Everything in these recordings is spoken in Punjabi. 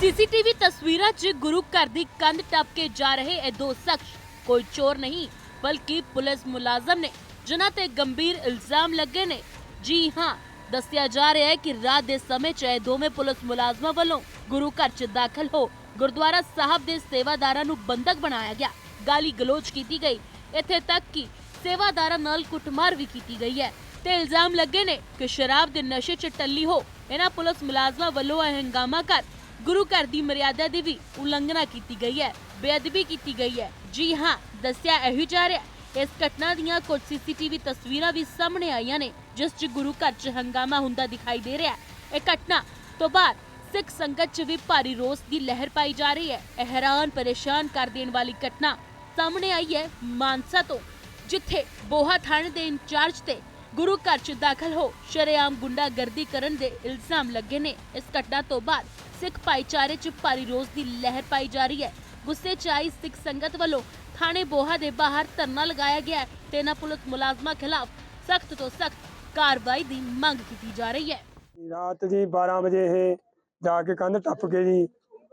ਸੀਸੀਟੀਵੀ ਤਸਵੀਰਾਂ 'ਚ ਗੁਰੂ ਘਰ ਦੀ ਕੰਧ ਟੱਪ ਕੇ ਜਾ ਰਹੇ ਇਹ ਦੋ ਸ਼ਖਸ। ਕੋਈ ਚੋਰ ਨਹੀਂ, ਬਲਕਿ ਪੁਲਿਸ ਮੁਲਾਜ਼ਮ ਨੇ, ਜਿਨ੍ਹਾਂ ਤੇ ਗੰਭੀਰ ਇਲਜ਼ਾਮ ਲੱਗੇ ਨੇ। ਜੀ ਹਾਂ, ਦੱਸਿਆ ਜਾ ਰਿਹਾ ਹੈ ਕਿ ਰਾਤ ਦੇ ਸਮੇਂ 'ਚ ਇਹ ਦੋਵੇਂ ਪੁਲਿਸ ਮੁਲਾਜ਼ਮਾਂ ਵੱਲੋਂ ਗੁਰੂ ਘਰ 'ਚ ਦਾਖਲ ਹੋ ਗੁਰਦੁਆਰਾ ਸਾਹਿਬ ਦੇ ਸੇਵਾਦਾਰਾਂ ਨੂੰ ਬੰਦਕ ਬਣਾਇਆ ਗਿਆ। ਗਾਲੀ ਗਲੋਚ ਕੀਤੀ ਗਈ। ਇੱਥੇ ਤੱਕ ਕਿ ਸੇਵਾਦਾਰਾਂ ਨਾਲ ਕੁੱਟਮਾਰ ਵੀ ਕੀਤੀ ਗਈ ਹੈ। ਤੇ ਇਲਜ਼ਾਮ ਲੱਗੇ ਨੇ ਕਿ ਸ਼ਰਾਬ ਦੇ ਨਸ਼ੇ 'ਚ ਟੱਲੀ ਹੋ, ਇਹਨਾਂ ਪੁਲਿਸ ਮੁਲਾਜ਼ਮਾਂ ਵੱਲੋਂ ਇਹ ਹੰਗਾਮਾ ਕਰ ਗੁਰੂ ਘਰ ਦੀ ਮਰਿਆਦਾ ਦੀ ਵੀ ਉਲੰਘਣਾ ਕੀਤੀ ਗਈ ਹੈ, ਬੇਅਦਬੀ ਕੀਤੀ ਗਈ ਹੈ। ਜੀ ਹਾਂ, ਦੱਸਿਆ ਇਹੀ ਜਾ ਰਿਹਾ ਇਸ ਘਟਨਾ ਦੀਆਂ ਕੁਝ ਸੀਸੀਟੀਵੀ ਤਸਵੀਰਾਂ ਵੀ ਸਾਹਮਣੇ ਆਈਆਂ ਨੇ, ਜਿਸ 'ਚ ਗੁਰੂ ਘਰ 'ਚ ਹੰਗਾਮਾ ਹੁੰਦਾ ਦਿਖਾਈ ਦੇ ਰਿਹਾ ਹੈ। ਇਹ ਘਟਨਾ ਤੋਂ ਬਾਅਦ ਸਿੱਖ ਸੰਗਤ 'ਚ ਵੀ ਭਾਰੀ ਰੋਸ ਦੀ ਲਹਿਰ ਪਾਈ ਜਾ ਰਹੀ ਹੈ। ਇਹ ਹੈਰਾਨ, ਪਰੇਸ਼ਾਨ ਕਰ ਦੇਣ ਵਾਲੀ ਘਟਨਾ ਸਾਹਮਣੇ ਆਈ ਹੈ ਮਾਨਸਾ ਤੋਂ, ਜਿੱਥੇ ਬੋਹਾ ਥਾਣੇ ਦੇ ਇੰਚਾਰਜ ਤੇ ਗੁਰੂ ਘਰ 'ਚ ਦਾਖਲ ਹੋ ਸ਼ਰੇਆਮ ਗੁੰਡਾਗਰਦੀ ਕਰਨ ਦੇ ਇਲਜ਼ਾਮ ਲੱਗੇ ਨੇ। ਇਸ ਘਟਨਾ ਤੋਂ ਬਾਅਦ ਸਿੱਖ ਭਾਈਚਾਰੇ 'ਚ ਭਾਰੀ ਰੋਸ ਦੀ ਲਹਿਰ ਪਾਈ ਜਾ ਰਹੀ ਹੈ। ਗੁੱਸੇ 'ਚ ਆਈ ਸਿੱਖ ਸੰਗਤ ਵੱਲੋਂ ਥਾਣੇ ਬੋਹਾ ਦੇ ਬਾਹਰ ਧਰਨਾ ਲਗਾਇਆ ਗਿਆ ਤੇ ਇਹਨਾਂ ਪੁਲਿਸ ਮੁਲਾਜ਼ਮਾਂ ਖਿਲਾਫ ਸਖਤ ਤੋਂ ਸਖਤ ਕਾਰਵਾਈ ਦੀ ਮੰਗ ਕੀਤੀ ਜਾ ਰਹੀ ਹੈ। ਰਾਤ ਜੀ 12 ਵਜੇ ਇਹ ਜਾ ਕੇ ਕੰਧ ਟੱਪ ਕੇ ਜੀ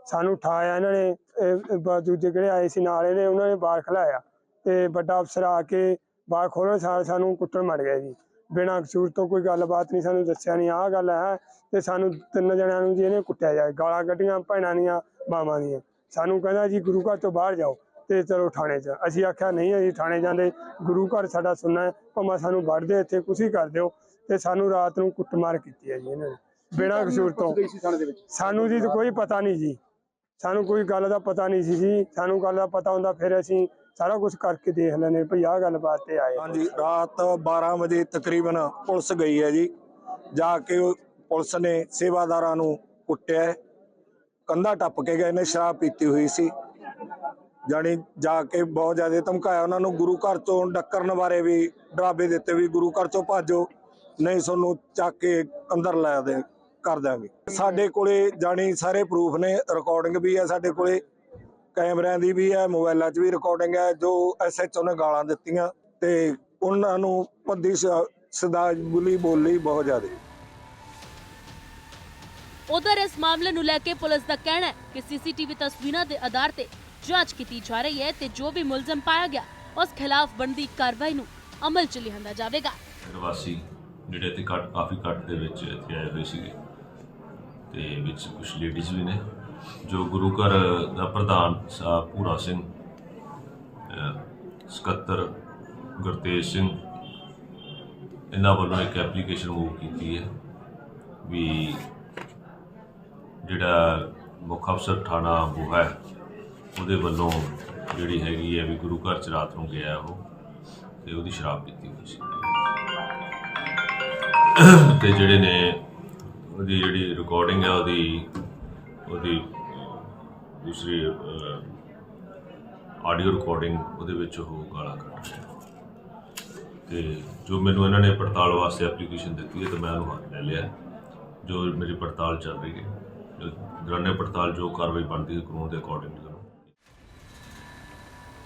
ਸਾਨੂੰ ਉਠਾਇਆ ਇਹਨਾਂ ਨੇ, ਇਹ ਬ- ਦੂਜੇ ਕਿਹੜੇ ਆਏ ਸੀ ਨਾਲ ਇਹਨੇ, ਉਹਨਾਂ ਨੇ ਬਾਹਰ ਖਲਾਇਆ ਤੇ ਵੱਡਾ ਅਫਸਰ ਆ ਕੇ ਬਾਹਰ ਖੋਲ੍ਹਣ ਸਾਰ ਸਾਨੂੰ ਕੁੱਟਣ ਮਾਰ ਗਿਆ ਜੀ। ਬਿਨਾਂ ਕਸੂਰ ਤੋਂ ਕੋਈ ਗੱਲਬਾਤ ਨਹੀਂ ਸਾਨੂੰ ਦੱਸਿਆ ਨਹੀਂ ਆਹ ਗੱਲ ਹੈ ਤੇ ਸਾਨੂੰ ਤਿੰਨ ਜਣਿਆਂ ਨੂੰ ਜੀ ਇਹਨੇ ਕੁੱਟਿਆ ਜਾਏ ਗਾਲਾਂ ਕੱਢੀਆਂ ਭੈਣਾਂ ਦੀਆਂ ਮਾਵਾਂ ਦੀਆਂ। ਸਾਨੂੰ ਕਹਿੰਦਾ ਜੀ ਗੁਰੂ ਘਰ ਤੋਂ ਬਾਹਰ ਜਾਓ ਤੇ ਚਲੋ ਥਾਣੇ 'ਚ ਅਸੀਂ ਆਖਿਆ ਨਹੀਂ ਅਸੀਂ ਥਾਣੇ ਜਾਂਦੇ ਗੁਰੂ ਘਰ ਸਾਡਾ ਸੁਣਨਾ ਹੈ ਭਾਵੇਂ ਸਾਨੂੰ ਵੜਦੇ ਇੱਥੇ ਕੁਛ ਹੀ ਕਰ ਦਿਓ। ਤੇ ਸਾਨੂੰ ਰਾਤ ਨੂੰ ਕੁੱਟਮਾਰ ਕੀਤੀ ਹੈ ਜੀ ਇਹਨਾਂ ਨੇ ਬਿਨਾਂ ਕਸੂਰ ਤੋਂ। ਸਾਨੂੰ ਜੀ ਕੋਈ ਪਤਾ ਨਹੀਂ ਜੀ। ਸਾਨੂੰ ਕੋਈ ਗੱਲ ਦਾ ਪਤਾ ਨਹੀਂ ਸੀ ਜੀ। ਸਾਨੂੰ ਗੱਲ ਦਾ ਪਤਾ ਹੁੰਦਾ ਫਿਰ ਅਸੀਂ ਸਾਰਾ ਕੁਝ ਕਰਕੇ ਦੇਖ ਲੈਂਦੇ ਭਈ ਆਹ ਗੱਲਬਾਤ ਤੇ ਆਏ। ਹਾਂਜੀ, ਰਾਤ 12 ਵਜੇ ਤਕਰੀਬਨ ਪੁਲਿਸ ਗਈ ਹੈ ਜੀ। ਜਾ ਕੇ ਪੁਲਿਸ ਨੇ ਸੇਵਾਦਾਰਾਂ ਨੂੰ ਕੁੱਟਿਆ। ਕੰਧਾ ਟੱਪ ਕੇ ਗਏ ਨੇ, ਸ਼ਰਾਬ ਪੀਤੀ ਹੋਈ ਸੀ। ਜਾਣੀ ਜਾ ਕੇ ਬਹੁਤ ਜ਼ਿਆਦਾ ਧਮਕਾਇਆ ਉਹਨਾਂ ਨੂੰ, ਗੁਰੂ ਘਰ ਤੋਂ ਡੱਕਰਨ ਬਾਰੇ ਵੀ ਡਰਾਵੇ ਦਿੱਤੇ ਵੀ ਗੁਰੂ ਘਰ ਚੋਂ ਭਾਜੋ, ਨਹੀਂ ਤੁਹਾਨੂੰ ਚੱਕ ਕੇ ਅੰਦਰ ਲੈ ਦੇ ਕਰ ਦਿਆਂਗੇ। ਸਾਡੇ ਕੋਲੇ ਜਾਣੀ ਸਾਰੇ ਪ੍ਰੂਫ ਨੇ ਰਿਕਾਰਡਿੰਗ ਵੀ ਹੈ ਸਾਡੇ ਕੋਲੇ ਕੈਮਰਿਆਂ ਦੀ ਵੀ ਹੈ ਮੋਬਾਈਲਾਂ 'ਚ ਵੀ ਰਿਕਾਰਡਿੰਗ ਹੈ ਜੋ ਐਸਐਚਓ ਨੇ ਗਾਲਾਂ ਦਿੱਤੀਆਂ ਤੇ ਉਹਨਾਂ ਨੂੰ ਪੱਦੀ ਸਦਾ ਬੁਲੀ ਬੋਲੀ ਬਹੁਤ ਜ਼ਿਆਦਾ। ਉਧਰ ਇਸ ਮਾਮਲੇ ਨੂੰ ਲੈ ਕੇ ਪੁਲਿਸ ਦਾ ਕਹਿਣਾ ਹੈ ਕਿ ਸੀਸੀਟੀਵੀ ਤਸਵੀਰਾਂ ਦੇ ਆਧਾਰ ਤੇ ਜਾਂਚ ਕੀਤੀ ਜਾ ਰਹੀ ਹੈ ਤੇ ਜੋ ਵੀ ਮੁਲਜ਼ਮ ਪਾਇਆ ਗਿਆ ਉਸ ਖਿਲਾਫ ਬਣਦੀ ਕਾਰਵਾਈ ਨੂੰ ਅਮਲ 'ਚ ਲਿਆਂਦਾ ਜਾਵੇਗਾ। ਪ੍ਰਵਾਸੀ ਜਿਹੜੇ ਤੇ ਕੱਟ ਕਾਫੀ ਕੱਟ ਦੇ ਵਿੱਚ ਇੱਥੇ ਆਏ ਹੋਏ ਸੀਗੇ। ਤੇ ਵਿੱਚ ਕੁਝ ਲੇਡੀਜ਼ ਵੀ ਨੇ, ਜੋ ਗੁਰੂ ਘਰ ਦਾ ਪ੍ਰਧਾਨ ਸਾਹਿਬ ਪੂਰਾ ਸਿੰਘ ਸਕੱਤਰ ਗੁਰਤੇਜ ਸਿੰਘ, ਇਹਨਾਂ ਵੱਲੋਂ ਇੱਕ ਐਪਲੀਕੇਸ਼ਨ ਮੂਵ ਕੀਤੀ ਹੈ ਵੀ ਜਿਹੜਾ ਮੁੱਖ ਅਫਸਰ ਥਾਣਾ ਬੋਹਾ ਹੈ, ਉਹਦੇ ਵੱਲੋਂ ਜਿਹੜੀ ਹੈਗੀ ਹੈ ਵੀ ਗੁਰੂ ਘਰ ਚ ਰਾਤ ਨੂੰ ਗਿਆ ਉਹ, ਤੇ ਉਹਦੀ ਸ਼ਰਾਬ ਪੀਤੀ ਹੋਈ ਸੀ। ਤੇ ਜਿਹੜੇ ਨੇ ਉਹਦੀ ਜਿਹੜੀ ਰਿਕਾਰਡਿੰਗ ਹੈ ਉਹਦੀ ਉਹਦੀ ਦੂਸਰੀ ਆਡੀਓ ਰਿਕਾਰਡਿੰਗ ਉਹਦੇ ਵਿੱਚ ਉਹ ਗਾਲਾਂ ਕੱਢ ਰਿਹਾ। ਤੇ ਜੋ ਮੈਨੂੰ ਇਹਨਾਂ ਨੇ ਪੜਤਾਲ ਵਾਸਤੇ ਐਪਲੀਕੇਸ਼ਨ ਦਿੱਤੀ ਹੈ, ਤਾਂ ਮੈਂ ਉਹਨੂੰ ਹੱਥ ਲੈ ਲਿਆ। ਜੋ ਮੇਰੀ ਪੜਤਾਲ ਚੱਲ ਰਹੀ ਹੈ, ਜੋ ਦੌਰਾਨੇ ਪੜਤਾਲ, ਜੋ ਕਾਰਵਾਈ ਬਣਦੀ ਹੈ ਕਾਨੂੰਨ ਦੇ ਅਕੋਰਡਿੰਗ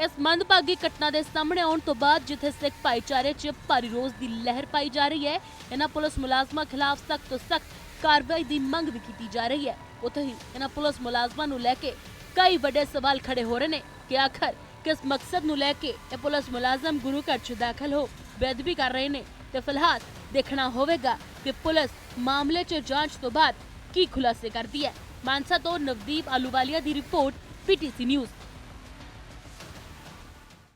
ਇਸ ਮੰਦਭਾਗੀ ਘਟਨਾ ਦੇ ਸਾਹਮਣੇ ਆਉਣ ਤੋਂ ਬਾਅਦ ਜਿੱਥੇ ਸਿੱਖ ਭਾਈਚਾਰੇ 'ਚ ਭਾਰੀ ਰੋਸ ਦੀ ਲਹਿਰ ਪਾਈ ਜਾ ਰਹੀ ਹੈ, ਇਹਨਾਂ ਪੁਲਿਸ ਮੁਲਾਜ਼ਮਾਂ ਖਿਲਾਫ ਸਖਤ ਤੋਂ ਸਖਤ ਕਾਰਵਾਈ ਦੀ ਮੰਗ ਵੀ ਕੀਤੀ ਜਾ ਰਹੀ ਹੈ। ਉੱਥੇ ਹੀ ਇਹਨਾਂ ਪੁਲਿਸ ਮੁਲਾਜ਼ਮਾਂ ਨੂੰ ਲੈ ਕੇ ਕਈ ਵੱਡੇ ਸਵਾਲ ਖੜੇ ਹੋ ਰਹੇ ਨੇ ਕਿ ਆਖਰ ਕਿਸ ਮਕਸਦ ਨੂੰ ਲੈ ਕੇ ਇਹ ਪੁਲਿਸ ਮੁਲਾਜ਼ਮ ਗੁਰੂ ਘਰ 'ਚ ਦਾਖਲ ਹੋ ਬੇਅਦਬੀ ਕਰ ਰਹੇ ਨੇ ਤੇ ਫਿਲਹਾਲ ਦੇਖਣਾ ਹੋਵੇਗਾ ਕਿ ਪੁਲਿਸ ਮਾਮਲੇ 'ਚ ਜਾਂਚ ਤੋਂ ਬਾਅਦ ਕੀ ਖੁਲਾਸੇ ਕਰਦੀ ਹੈ। ਮਾਨਸਾ ਤੋਂ ਨਵਦੀਪ ਆਲੂਵਾਲੀਆ ਦੀ ਰਿਪੋਰਟ ਪੀਟੀਸੀ ਨਿਊਜ਼।